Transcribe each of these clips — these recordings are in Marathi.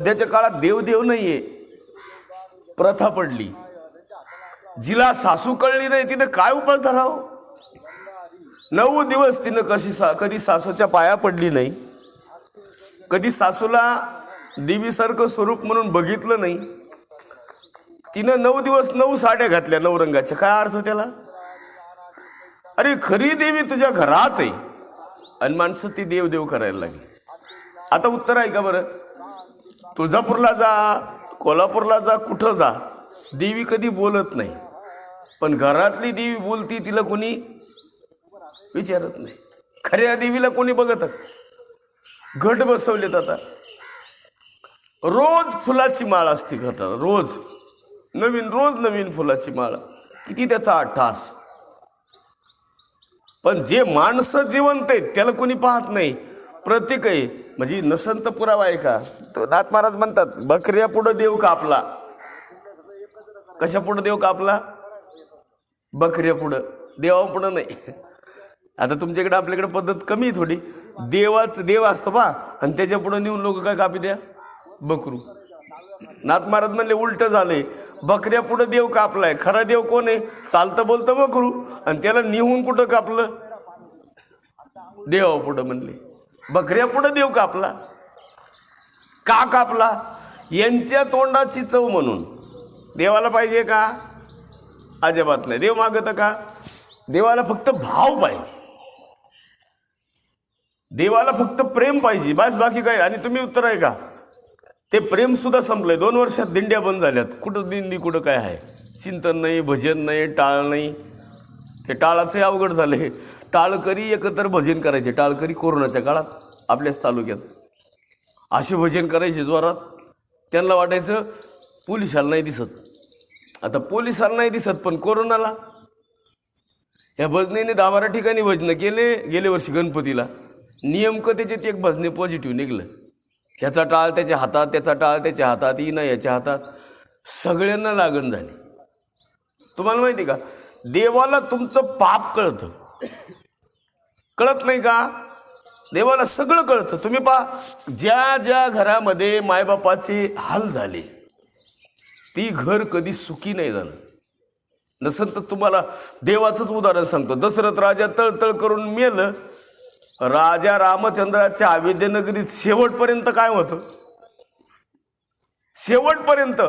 सध्याच्या काळात देवदेव नाहीये. प्रथा पडली. जिला सासू कळली नाही तिनं काय उपास धराव नऊ दिवस तिनं कशी सा कधी सासूच्या पाया पडली नाही. कधी सासूला देवीसारखं स्वरूप म्हणून बघितलं नाही. तिनं नऊ दिवस नऊ साड्या घातल्या नऊ रंगाच्या काय अर्थ त्याला? अरे खरी देवी तुझ्या घरात आहे. आणि माणसं ती देवदेव करायला लागली. आता उत्तर आहे का बरं? तुळजापूरला जा कोल्हापूरला जा कुठं जा देवी कधी बोलत नाही. पण घरातली देवी बोलती तिला कोणी विचारत नाही. खऱ्या देवीला कोणी बघत घट बसवलेत आता. रोज फुलाची माळ असते घटाला रोज. नवीन रोज नवीन फुलाची माळ. किती त्याचा अट्टास पण जे माणसं जिवंत आहेत त्याला कोणी पाहत नाही. प्रतीक आहे म्हणजे नसंत पुरावा आहे का? तो नाथ महाराज म्हणतात बकऱ्या पुढं देव कापला. कशा पुढं देव कापला? बकऱ्या पुढं. देवापुढं नाही. आता तुमच्याकडे आपल्याकडे पद्धत कमी आहे थोडी. देवाच देव असतो पा आणि त्याच्या पुढं नेऊन लोक काय कापी द्या? बकरू. नाथ महाराज म्हणले उलट झालंय. बकऱ्या पुढं देव कापलाय. खरा देव कोण आहे? चालतं बोलतं बकरू. आणि त्याला निहून कुठं कापलं? देवा पुढं म्हणले. बकऱ्या पुढं देव कापला. का कापला? यांच्या तोंडाची चव म्हणून. देवाला पाहिजे का? अजिबात नाही. देव मागत का? देवाला फक्त भाव पाहिजे. देवाला फक्त प्रेम पाहिजे. बस बाकी काय? आणि तुम्ही उत्तर आहे का ते प्रेमसुद्धा संपलं संपलंय. दोन वर्षात दिंड्या बंद झाल्यात. कुठं दिंडी कुठं काय आहे? चिंतन नाही भजन नाही टाळ नाही. ते टाळाचंही अवघड झालं आहे टाळकरी एकत्र भजन करायचे. टाळकरी कोरोनाच्या काळात आपल्याच तालुक्यात. असे भजन करायचे जोरात. त्यांना वाटायचं पोलिसाला नाही दिसत. आता पोलिसाला नाही दिसत पण कोरोनाला. या भजनेने दहा बारा ठिकाणी भजनं केले. गेल्या वर्षी गणपतीला. नेमकं त्याच्यात एक भजने पॉझिटिव्ह निघलं. ह्याचा टाळ त्याच्या हातात त्याचा टाळ त्याच्या हातात ही ना याच्या हातात. सगळ्यांना लागण झाली. तुम्हाला माहिती का? देवाला तुमचं पाप कळतं. कळत नाही का? देवाला सगळं कळतं. तुम्ही पहा ज्या ज्या घरामध्ये मायबापाचे हाल झाले ती घर कधी सुखी नाही झालं. नसेल तर तुम्हाला देवाचंच उदाहरण सांगतो. दशरथ राजा तळतळ करून मेलं. राजा रामचंद्राच्या अविद्यनगरीत शेवटपर्यंत काय होतं? शेवटपर्यंत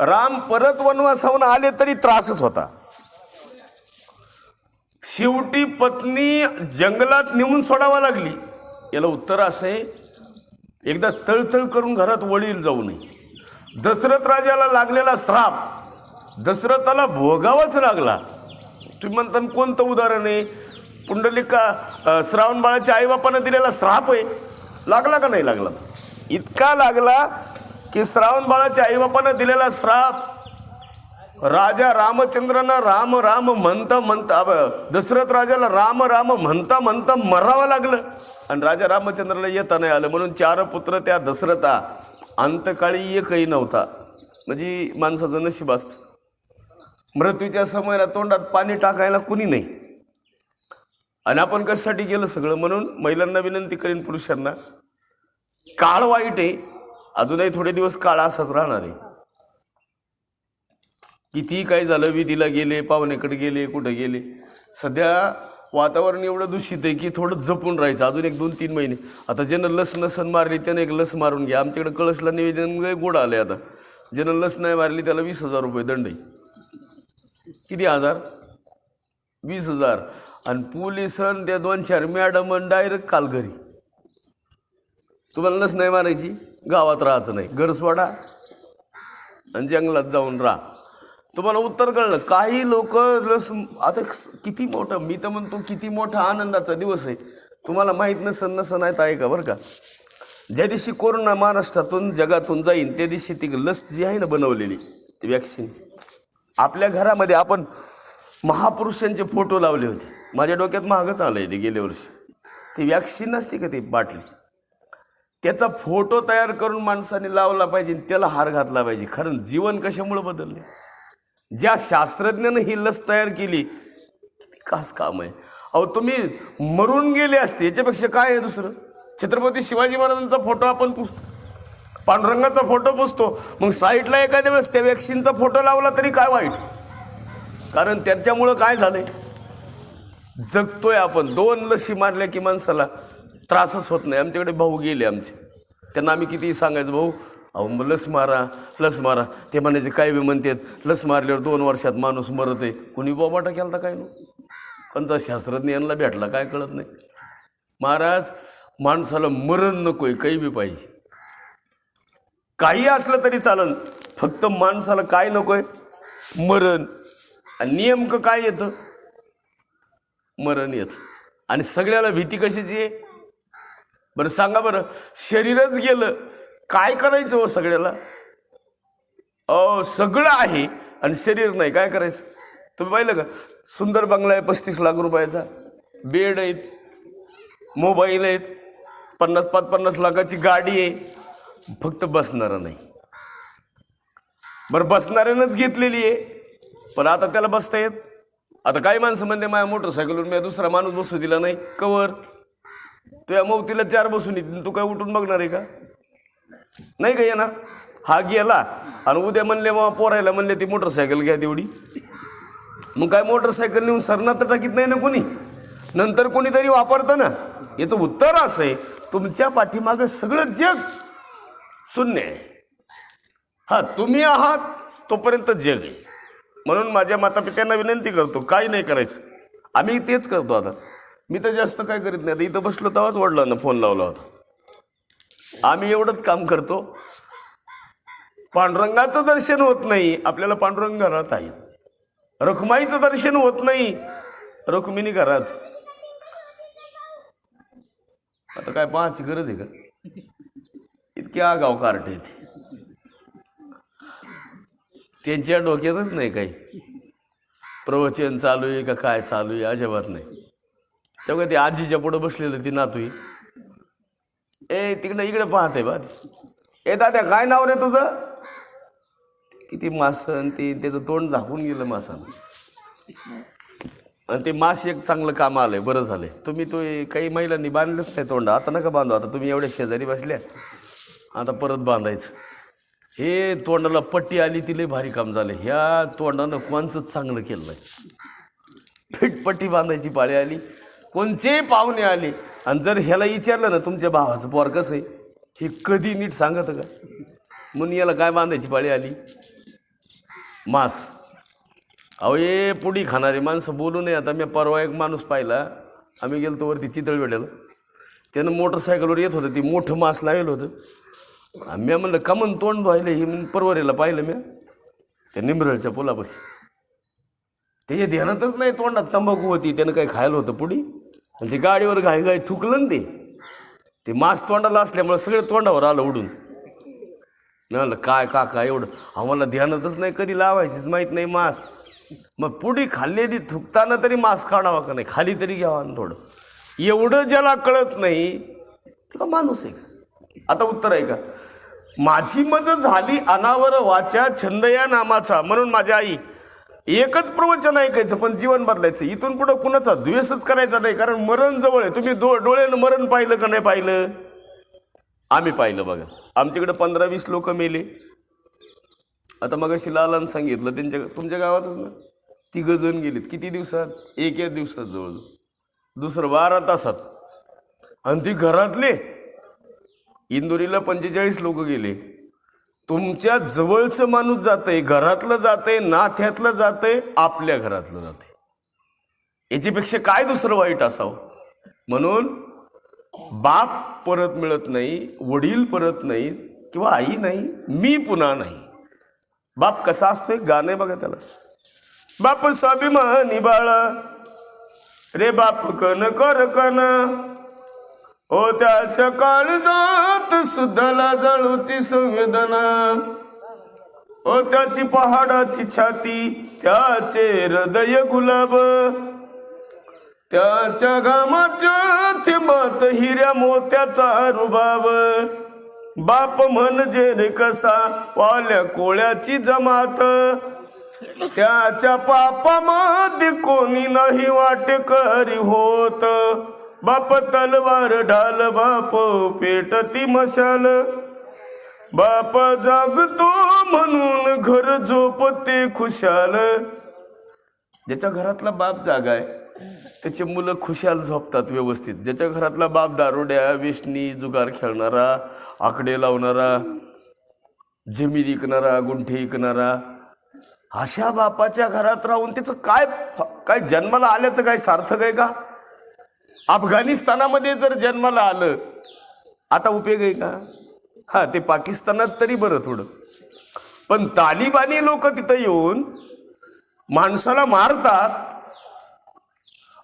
राम परत वनवासाहून आले तरी त्रासच होता. शेवटी पत्नी जंगलात नेऊन सोडावा लागली. याला उत्तर असं आहे एकदा तळतळ करून घरात वडील जाऊ नये. दशरथ राजाला लागलेला श्राप दशरथाला भोगावाच लागला. तुम्ही म्हणता कोणतं उदाहरण आहे? पुंडलिका श्रावण बाळाच्या आईबापानं दिलेला श्राप आहे. लागला का नाही लागला? इतका लागला की श्रावण बाळाच्या आईबापानं दिलेला श्राप राजा रामचंद्रांना राम राम म्हणता म्हणता अब, दशरथ राजाला राम राम म्हणता म्हणता मरावं लागलं. आणि राजा रामचंद्राला येता नाही आलं. म्हणून चार पुत्र त्या दशरथा अंतकाळी एकही नव्हता. म्हणजे माणसाचं नशीब असतं. मृत्यूच्या समयाला तोंडात पाणी टाकायला कुणी नाही. आणि आपण कशासाठी गेलं सगळं? म्हणून महिलांना विनंती करीन पुरुषांना काळ वाईट आहे. अजूनही थोडे दिवस काळ असाच राहणार आहे. कितीही काय झालं विधीला गेले पाहुण्याकडे गेले कुठं गेले. सध्या वातावरण एवढं दूषित आहे की थोडं जपून राहायचं. अजून एक दोन तीन महिने. आता ज्यानं लस नसन मारली त्यानं एक लस मारून घ्या. आमच्याकडे कळसला निवेदन लय गोड आलंय आता. ज्यानं लस नाही मारली त्याला वीस हजार रुपये दंड आहे. किती हजार? वीस हजार. आणि पोलिसन त्या दोन चार मॅडम डायरेक्ट काल घरी. तुम्हाला लस नाही मारायची? गावात राहायचं नाही. घर सोडा. आणि जंगलात जाऊन राहा. तुम्हाला उत्तर कळलं. काही लोक लस आता किती मोठं मी तर म्हणतो किती मोठा आनंदाचा दिवस आहे. तुम्हाला माहीत नसन नसन आहेत आहे का बरं का. ज्या दिवशी कोरोना महाराष्ट्रातून जगातून जाईन त्या दिवशी ती लस जी आहे ना बनवलेली ती वॅक्सिन आपल्या घरामध्ये आपण महापुरुषांचे फोटो लावले होते. माझ्या डोक्यात महागच आलं आहे ते गेल्या वर्षी. ती वॅक्सिन नसते का ती बाटली? त्याचा फोटो तयार करून माणसाने लावला पाहिजे त्याला हार घातला पाहिजे. कारण जीवन कशामुळे बदलले ज्या शास्त्रज्ञानं ही लस तयार केली किती खास काम आहे. अहो तुम्ही मरून गेले असते याच्यापेक्षा काय आहे दुसरं? छत्रपती शिवाजी महाराजांचा फोटो आपण पुसतो. पांडुरंगाचा फोटो पुसतो. मग साईडला एखाद्या वेळेस त्या वॅक्सिनचा फोटो लावला तरी काय वाईट? कारण त्याच्यामुळं काय झालंय? जगतोय आपण. दोन लशी मारल्या की माणसाला त्रासच होत नाही. आमच्याकडे भाऊ गेले आमचे. त्यांना आम्ही कितीही सांगायचं भाऊ अहो मग लस मारा लस मारा. ते म्हणायचे काय बी म्हणतात. लस मारल्यावर दोन वर्षात माणूस मरत आहे कुणी बोबाटा केला काय नो? कोणता शास्त्रज्ञ यांना भेटला काय कळत नाही. महाराज माणसाला मरण नकोय काही बी पाहिजे. काही असलं तरी चालन फक्त माणसाला काय नकोय? मरण. आणि नेमकं काय येतं? मरण येतं. आणि सगळ्याला भीती कशाची आहे? बरं सांगा बरं. शरीरच गेलं काय करायचं हो सगळ्याला? अ सगळं आहे आणि शरीर नाही. काय करायचं? तुम्ही पाहिलं का? सुंदर बंगला आहे पस्तीस लाख रुपयाचा. बेड आहेत मोबाईल आहेत पन्नास पाच पन्नास लाखाची गाडी आहे. फक्त बसणारा नाही. बरं बसणाऱ्यानंच घेतलेली आहे. पण आता त्याला बसता येत? आता काही माणसं म्हणते माझ्या मोटरसायकलवर मी दुसरा माणूस बसू दिला नाही. कवर. तुझ्या तिला चार बसून येतील. तू काय उठून बघणार आहे का? नाही का येणार? हा गेला आणि उद्या म्हणले मग पोरायला म्हणले ती मोटरसायकल घ्या तेवढी. मग काय मोटरसायकल नेऊन सरणार तर टाकीत नाही ना कोणी? नंतर कोणीतरी वापरतं ना? याचं उत्तर असं आहे तुमच्या पाठीमागं सगळं जग शून्य आहे. हा तुम्ही आहात तोपर्यंत जग आहे. म्हणून माझ्या मातापित्यांना विनंती करतो काही नाही करायचं. आम्ही तेच करतो आता. मी तर जास्त काय करीत नाही. आता इथं बसलो तेव्हाच वडिलांना फोन लावला होता. आम्ही एवढंच काम करतो. पांडुरंगाचं दर्शन होत नाही. आपल्याला पांडुरंग घरात आहेत. रखुमाईचं दर्शन होत नाही. रखुमिनी घरात. आता काय पाहायची गरज आहे का? इतक्या आगाव कार्ट आहेत. त्यांच्या डोक्यातच नाही काही. प्रवचन चालू आहे का काय चालू आहे अजिबात नाही. तेव्हा ते आजीच्या पुढं बसलेलं ती नातू ए तिकडं इकडं पाहते बा ए दादा काय नाव रे तुझं? किती मासं आणि ते त्याचं तोंड झाकून गेलं मासानं. आणि ते मास एक चांगलं काम आहे बरं झालं तुम्ही तो काही महिलांनी बांधलंच नाही तोंड. आता नका बांधू आता तुम्ही एवढ्या शेजारी बसल्या. आता परत बांधायचं. हे तोंडाला पट्टी आली तिले भारी काम झालं ह्या तोंडानं कोणचंच चांगलं केलं नाही फिटपट्टी बांधायची पाळी आली. कोणचे पाहुणे आले. आणि जर ह्याला विचारलं ना तुमच्या भावाचं पोर कसं आहे? हे कधी नीट सांगत का? म्हणून याला काय बांधायची पाळी आली? मास. अहो पुढी पुडी खाणारे माणसं बोलू नये. आता मी परवा एक माणूस पाहिला. आम्ही गेलो वरती चितळवेड्याला त्यानं मोटरसायकलवर येत होतं. ती मोठं मास लावलं होतं. आम्ही म्हणलं कमन तोंड धुवायलं? हे म्हणून परवरेला पाहिलं मी. त्या निमरळच्या पुलापाशी. त्याच्या ध्यानातच नाही तोंडात तंबाखू होती. त्यानं काही खायला होतं पुढी? आणि ते गाडीवर घाई घाई थुकलं ना ते. ते मास तोंडाला असल्यामुळे सगळं तोंडावर आलं उडून. न म्हणलं काय काका एवढं? आम्हाला ध्यानातच नाही कधी लावायचीच माहीत नाही मास. मग पुढी खाल्लेली थुकताना तरी मास काढावा का नाही? खाली तरी घ्यावा ना थोडं. एवढं ज्याला कळत नाही तो का माणूस आहे का? आता उत्तर आहे का? माझी मज झाली अनावर वाचा छंद या नामाचा. म्हणून माझी आई एकच प्रवचन ऐकायचं पण जीवन बदलायचं. इथून पुढं कुणाचा द्वेषच करायचा नाही कारण मरण जवळ आहे. तुम्ही दो डोळ्यानं मरण पाहिलं का नाही पाहिलं? आम्ही पाहिलं बघा. आमच्याकडे पंधरा वीस लोक मेले. आता मग शिलालानं सांगितलं त्यांच्या तुमच्या गावातच ना? तिघं जण गेलेत. किती दिवसात? एक एक दिवसात जवळ दुसरं बारा तासात. आणि ती घरातले. इंदोरीला पंचेचाळीस लोक गेले. तुमच्या जवळचं माणूस जातंय घरातलं जातंय नात्यातलं जातंय आपल्या घरातलं जाते याच्यापेक्षा काय दुसरं वाईट असावं? म्हणून बाप परत मिळत नाही वडील परत नाही किंवा आई नाही मी पुन्हा नाही. बाप कसा असतो आहे गाणं गाणे बघा त्याला. बाप स्वाभिमानी बाळा रे बाप कन कर कन हो, ओ त्याच्या काळजात सुद्धाला जळूची संवेदना. ओ त्याची पहाडाची छाती त्याचे हृदय गुलाब. त्याच्या घामाच्या थेंबात हिऱ्या मोत्याचा रुबाब. बाप म्हणजे रे कसा वाल्या कोळ्याची जमात. त्याच्या पापामध्ये कोणी नाही वाटेकरी होत. बाप तलवार ढाल बाप पेटती मशाल. बाप जागतो म्हणून घर झोपते खुशाल. ज्याच्या घरातला बाप जागा आहे त्याचे मुलं खुशाल झोपतात व्यवस्थित. ज्याच्या घरातला बाप दारोड्या वेशणी जुगार खेळणारा आकडे लावणारा जमीन विकणारा गुंठे विकणारा अशा बापाच्या घरात राहून त्याचं काय फ- काय जन्माला आल्याचं काय सार्थक आहे का? अफगाणिस्तानामध्ये जर जन्माला आलं आता उपयोग आहे का? हा ते पाकिस्तानात तरी बरं थोडं. पण तालिबानी लोक तिथं येऊन माणसाला मारतात.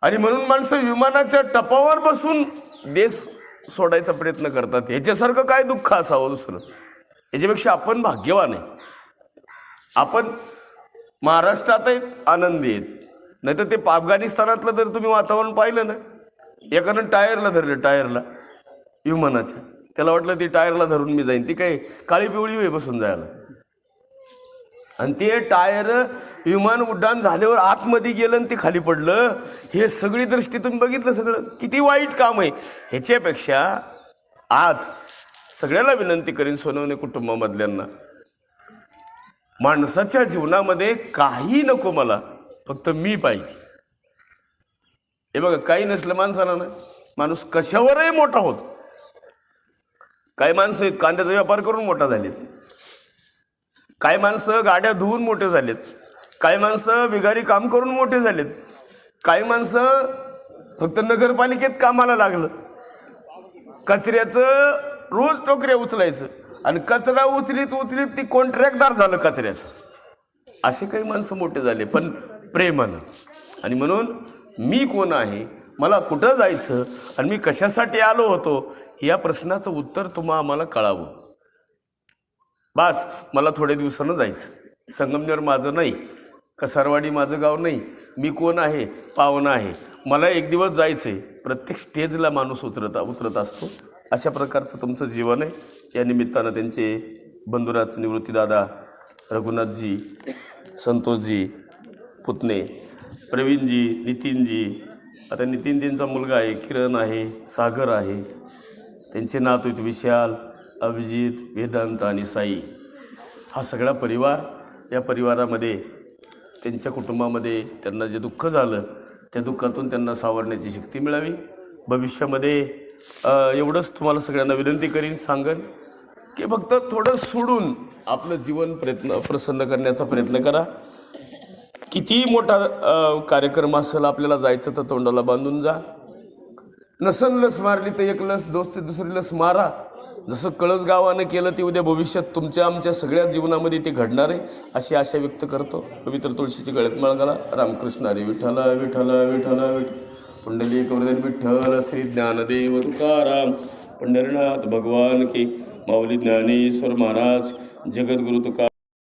आणि म्हणून माणसं विमानाच्या टपावर बसून देश सोडायचा प्रयत्न करतात. ह्याच्यासारखं काय दुःख असावं दुसरं? याच्यापेक्षा आपण भाग्यवान आहे. आपण महाराष्ट्रात आहेत आनंदी आहेत नाही तर ते अफगाणिस्तानातलं जर तुम्ही वातावरण पाहिलं ना एकानं टायरला धरलं टायरला. विमानाच्या त्याला वाटलं ती टायरला धरून मी जाईन. ती काय काळी पिवळी वे बसून जायला. आणि ते टायर विमान उड्डाण झाल्यावर आतमध्ये गेलं आणि ते खाली पडलं. हे सगळी दृष्टी तुम्ही बघितलं सगळं. किती वाईट काम आहे. ह्याच्यापेक्षा आज सगळ्याला विनंती करीन सोनवणे कुटुंबामधल्यांना. माणसाच्या जीवनामध्ये काही नको मला. फक्त मी पाहिजे. हे बघा काही नसलं माणसाला ना माणूस कशावरही मोठा होतो. काही माणसं आहेत कांद्याचा व्यापार करून मोठा झालेत. काही माणसं गाड्या धुवून मोठे झालेत. काही माणसं बिगारी काम करून मोठे झालेत. काही माणसं फक्त नगरपालिकेत कामाला लागलं. कचऱ्याचं रोज टोकऱ्या उचलायचं आणि कचरा उचलीत उचलीत ती कॉन्ट्रॅक्टदार झालं कचऱ्याचं. असे काही माणसं मोठे झाले पण प्रेमानं. आणि म्हणून मी कोण आहे? मला कुठं जायचं? आणि मी कशासाठी आलो होतो? या प्रश्नाचं उत्तर तुम्हा आम्हाला कळावं. बास मला थोड्या दिवसानं जायचं. संगमनेर माझं नाही. कसारवाडी माझं गाव नाही. मी कोण आहे? पाहुणा आहे. मला एक दिवस जायचं आहे प्रत्येक स्टेजला माणूस उतरत उतरत असतो. अशा प्रकारचं तुमचं जीवन आहे. या निमित्तानं त्यांचे बंधुराज निवृत्तीदादा रघुनाथजी संतोषजी पुतणे प्रवीणजी नितीनजी. आता नितीनजींचा मुलगा आहे किरण आहे सागर आहे. त्यांचे नातू आहेत विशाल अभिजित वेदांत आणि साई. हा सगळा परिवार या परिवारामध्ये त्यांच्या कुटुंबामध्ये त्यांना जे दुःख झालं त्या दुःखातून त्यांना सावरण्याची शक्ती मिळावी. भविष्यामध्ये एवढंच तुम्हाला सगळ्यांना विनंती करीन सांगन की फक्त थोडं सोडून आपलं जीवन प्रयत्न प्रसन्न करण्याचा प्रयत्न करा. कितीही मोठा कार्यक्रम असेल आपल्याला जायचं तर तोंडाला बांधून जा. नसन लस मारली तर एक लस दोस्त दुसरी लस मारा. जसं कळस गावानं केलं ते उद्या भविष्यात तुमच्या आमच्या सगळ्या जीवनामध्ये ते घडणार आहे अशी आशा व्यक्त करतो. पवित्र तुळशीची गळ्यात मळगाला रामकृष्ण हरी विठ्ठल विठ्ठल विठ्ठल विठ्ठल. पुंडली कवरदन विठ्ठल श्री ज्ञानदेव तुकाराम. पंढरीनाथ भगवान की माऊली ज्ञानेश्वर महाराज जगद्गुरु तुकार